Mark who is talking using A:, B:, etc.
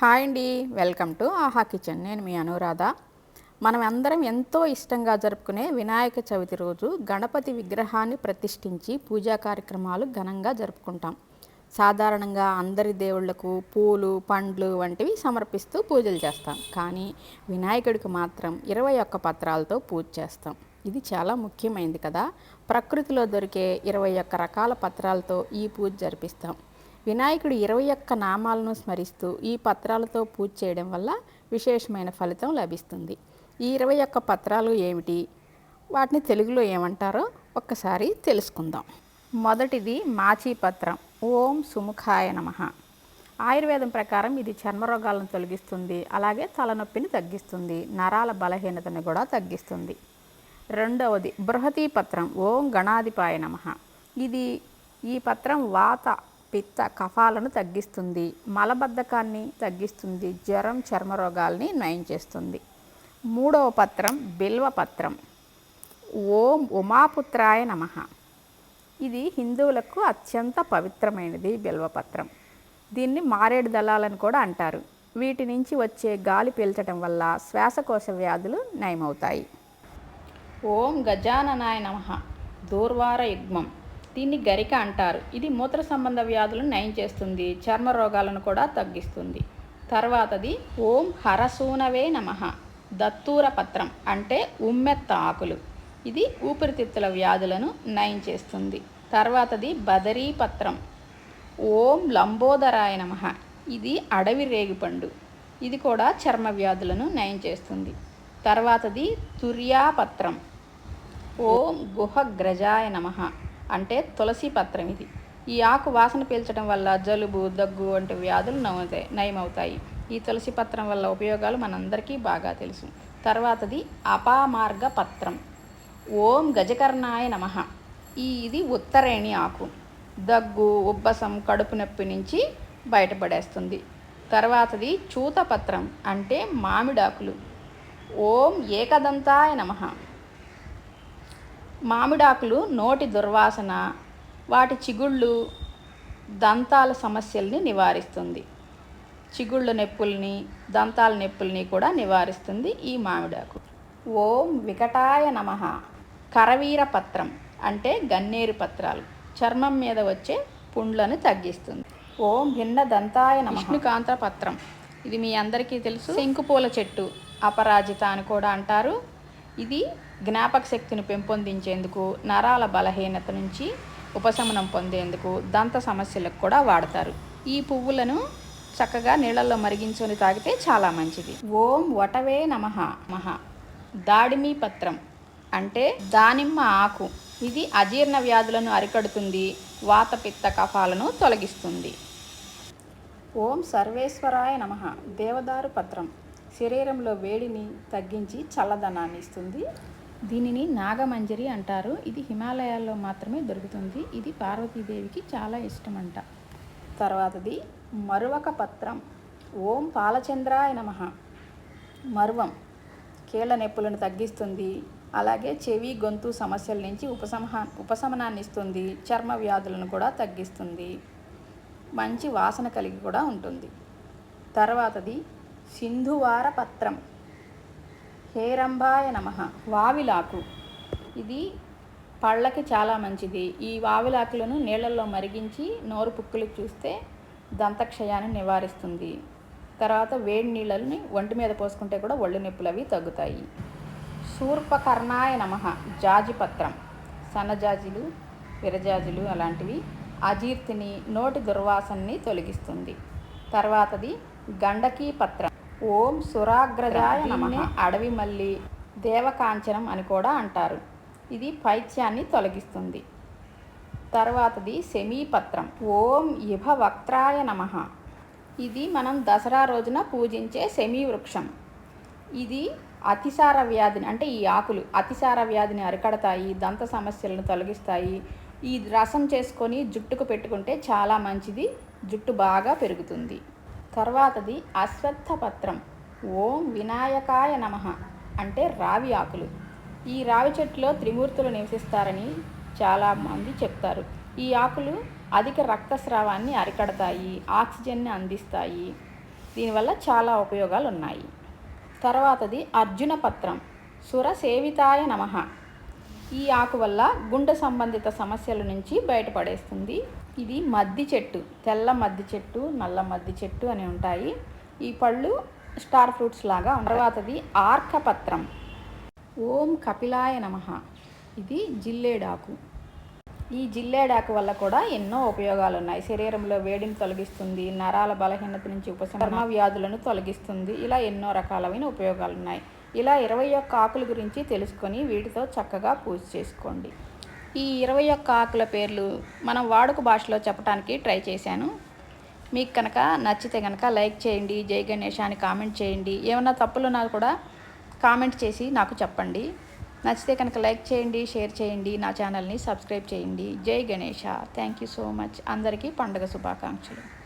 A: Hi అండి welcome to ఆహా kitchen. నేను మీ అనురాధ. మనం అందరం ఎంతో ఇష్టంగా జరుపుకునే వినాయక చవితి రోజు గణపతి విగ్రహాన్ని ప్రతిష్ఠించి పూజా కార్యక్రమాలు ఘనంగా జరుపుకుంటాం. సాధారణంగా అందరి దేవుళ్ళకు పూలు పండ్లు వంటివి సమర్పిస్తూ పూజలు చేస్తాం. కానీ వినాయకుడికి మాత్రం ఇరవై ఒక్క పత్రాలతో పూజ చేస్తాం. ఇది చాలా ముఖ్యమైనది కదా. ప్రకృతిలో దొరికే ఇరవై ఒక్క రకాల పత్రాలతో ఈ పూజ జరిపిస్తాం. వినాయకుడు ఇరవై ఒక్క నామాలను స్మరిస్తూ ఈ పత్రాలతో పూజ చేయడం వల్ల విశేషమైన ఫలితం లభిస్తుంది. ఈ ఇరవై ఒక్క పత్రాలు ఏమిటి? వాటిని తెలుగులో ఏమంటారో ఒక్కసారి తెలుసుకుందాం. మొదటిది మాచీ పత్రం. ఓం సుముఖాయ నమ. ఆయుర్వేదం ప్రకారం ఇది చర్మరోగాలను తొలగిస్తుంది అలాగే తలనొప్పిని తగ్గిస్తుంది నరాల బలహీనతను కూడా తగ్గిస్తుంది. రెండవది బృహతీ పత్రం. ఓం గణాధిపాయ నమ. ఇది ఈ పత్రం వాత పిత్త కఫాలను తగ్గిస్తుంది మలబద్ధకాన్ని తగ్గిస్తుంది జ్వరం చర్మరోగాల్ని నయం చేస్తుంది. మూడవ పత్రం బిల్వ పత్రం. ఓం ఉమాపుత్రాయ నమ. ఇది హిందువులకు అత్యంత పవిత్రమైనది బిల్వపత్రం దీన్ని మారేడు దళాలని కూడా అంటారు. వీటి నుంచి వచ్చే గాలి పీల్చడం వల్ల శ్వాసకోశ వ్యాధులు నయమవుతాయి. ఓం గజాననాయ నమ. దూర్వార యుగ్మం దీన్ని గరిక అంటారు. ఇది మూత్ర సంబంధ వ్యాధులను నయం చేస్తుంది. చర్మ రోగాలను కూడా తగ్గిస్తుంది. తర్వాతది ఓం హరసూనవే నమ. దత్తూర పత్రం అంటే ఉమ్మెత్త ఆకులు. ఇది ఊపిరితిత్తుల వ్యాధులను నయం చేస్తుంది. తర్వాతది బదరీ పత్రం. ఓం లంబోదరాయ నమ. ఇది అడవి రేగిపండు. ఇది కూడా చర్మ వ్యాధులను నయం చేస్తుంది. తర్వాతది తుర్యాపత్రం ఓం గుహగ్రజాయ నమ. అంటే తులసి పత్రం ఇది. ఈ ఆకు వాసన పీల్చడం వల్ల జలుబు దగ్గు వంటి వ్యాధులు నవ్వుతాయి నయమవుతాయి. ఈ తులసి పత్రం వల్ల ఉపయోగాలు మనందరికీ బాగా తెలుసు. తర్వాతది అపామార్గ పత్రం. ఓం గజకర్ణాయ నమ. ఈ ఇది ఉత్తరేణి ఆకు. దగ్గు ఉబ్బసం కడుపు నొప్పి నుంచి బయటపడేస్తుంది. తర్వాతది చూతపత్రం అంటే మామిడాకులు. ఓం ఏకదంతాయ నమ. మామిడాకులు నోటి దుర్వాసన వాటి చిగుళ్ళు దంతాల సమస్యల్ని నివారిస్తుంది. చిగుళ్ళ నొప్పుల్ని దంతాల నొప్పుల్ని కూడా నివారిస్తుంది ఈ మామిడాకు. ఓం వికటాయ నమ. కరవీర పత్రం అంటే గన్నేరు పత్రాలు. చర్మం మీద వచ్చే పుండ్లను తగ్గిస్తుంది. ఓం భిన్న దంతాయ నమ. విష్ణుకాంత పత్రం ఇది మీ అందరికీ తెలుసు. శంకుపూల చెట్టు అపరాజిత అని కూడా అంటారు. ఇది జ్ఞాపక శక్తిని పెంపొందించేందుకు నరాల బలహీనత నుంచి ఉపశమనం పొందేందుకు దంత సమస్యలకు కూడా వాడతారు. ఈ పువ్వులను చక్కగా నీళ్ళల్లో మరిగించుకొని తాగితే చాలా మంచిది. ఓం వటవే నమః. మహ. దాడిమి పత్రం. అంటే దానిమ్మ ఆకు. ఇది అజీర్ణ వ్యాధులను అరికడుతుంది వాతపిత్త కఫాలను తొలగిస్తుంది. ఓం సర్వేశ్వరాయ నమ. దేవదారు పత్రం. శరీరంలో వేడిని తగ్గించి చల్లదనాన్ని ఇస్తుంది. దీనిని నాగమంజరి అంటారు. ఇది హిమాలయాల్లో మాత్రమే దొరుకుతుంది. ఇది పార్వతీదేవికి చాలా ఇష్టమంట. తర్వాతది మరువక పత్రం. ఓం పాలచంద్రాయ నమ. మరువం. కీళ్ళ నొప్పులను తగ్గిస్తుంది. అలాగే చెవి గొంతు సమస్యల నుంచి ఉపశమహ ఉపశమనాన్ని ఇస్తుంది. చర్మ వ్యాధులను కూడా తగ్గిస్తుంది. మంచి వాసన కలిగి కూడా ఉంటుంది. తర్వాతది సింధువార పత్రం హేరంబాయ నమ. వావిలాకు. ఇది పళ్ళకి చాలా మంచిది. ఈ వావిలాకులను నీళ్ళల్లో మరిగించి నోరు పుక్కులు చూస్తే దంతక్షయాన్ని నివారిస్తుంది. తర్వాత వేడి నీళ్ళని ఒంటి మీద పోసుకుంటే కూడా ఒళ్ళు నొప్పులు అవి తగ్గుతాయి. శూర్పకర్ణాయ నమ. జాజిపత్రం. సన్నజాజులు విరజాజులు అలాంటివి అజీర్తిని నోటి దుర్వాసనని తొలగిస్తుంది. తర్వాతది గండకీ పత్రం ఓం సురాగ్రజాయ నమ. అడవి మల్లి దేవకాంచనం అని కూడా అంటారు. ఇది పైత్యాన్ని తొలగిస్తుంది. తర్వాతది శమీపత్రం. ఓం ఇభ వక్త్రాయ నమ. ఇది మనం దసరా రోజున పూజించే శమీ వృక్షం ఇది అతిసార వ్యాధిని అంటే ఈ ఆకులు అతిసార వ్యాధిని అరికడతాయి దంత సమస్యలను తొలగిస్తాయి. ఈ రసం చేసుకొని జుట్టుకు పెట్టుకుంటే చాలా మంచిది జుట్టు బాగా పెరుగుతుంది. తర్వాతది అశ్వత్థ పత్రం ఓం వినాయకాయ నమ అంటే రావి ఆకులు. ఈ రావి చెట్టులో త్రిమూర్తులు నివసిస్తారని చాలా మంది చెప్తారు. ఈ ఆకులు అధిక రక్తస్రావాన్ని అరికడతాయి ఆక్సిజన్ని అందిస్తాయి. దీనివల్ల చాలా ఉపయోగాలు ఉన్నాయి తర్వాతది అర్జున పత్రం సురసేవితాయ సేవితాయ నమః. ఈ ఆకు వల్ల గుండె సంబంధిత సమస్యల నుంచి బయటపడేస్తుంది. ఇది మద్ది చెట్టు తెల్ల మద్ది చెట్టు నల్ల మద్ది చెట్టు అని ఉంటాయి. ఈ పళ్ళు స్టార్ ఫ్రూట్స్ లాగా తర్వాతది ఆర్కపత్రం. ఓం కపిలాయ నమః. ఇది జిల్లేడాకు. ఈ జిల్లేడాకు వల్ల కూడా ఎన్నో ఉపయోగాలు ఉన్నాయి శరీరంలో వేడిని తొలగిస్తుంది నరాల బలహీనత నుంచి ఉపశమన వ్యాధులను తొలగిస్తుంది. ఇలా ఎన్నో రకాలైన ఉపయోగాలు ఉన్నాయి ఇలా ఇరవై ఒక్క ఆకుల గురించి తెలుసుకొని వీటితో చక్కగా పూజ చేసుకోండి. ఈ ఇరవై ఒక్క ఆకుల పేర్లు మనం వాడుక భాషలో చెప్పడానికి ట్రై చేశాను. మీకు కనుక నచ్చితే కనుక లైక్ చేయండి జై గణేష్ అని కామెంట్ చేయండి. ఏమన్నా తప్పులున్నా కూడా కామెంట్ చేసి నాకు చెప్పండి. నచ్చితే కనుక లైక్ చేయండి షేర్ చేయండి నా ఛానల్ని సబ్స్క్రైబ్ చేయండి. Jai Ganesha. Thank you so much. అందరికీ పండుగ శుభాకాంక్షలు.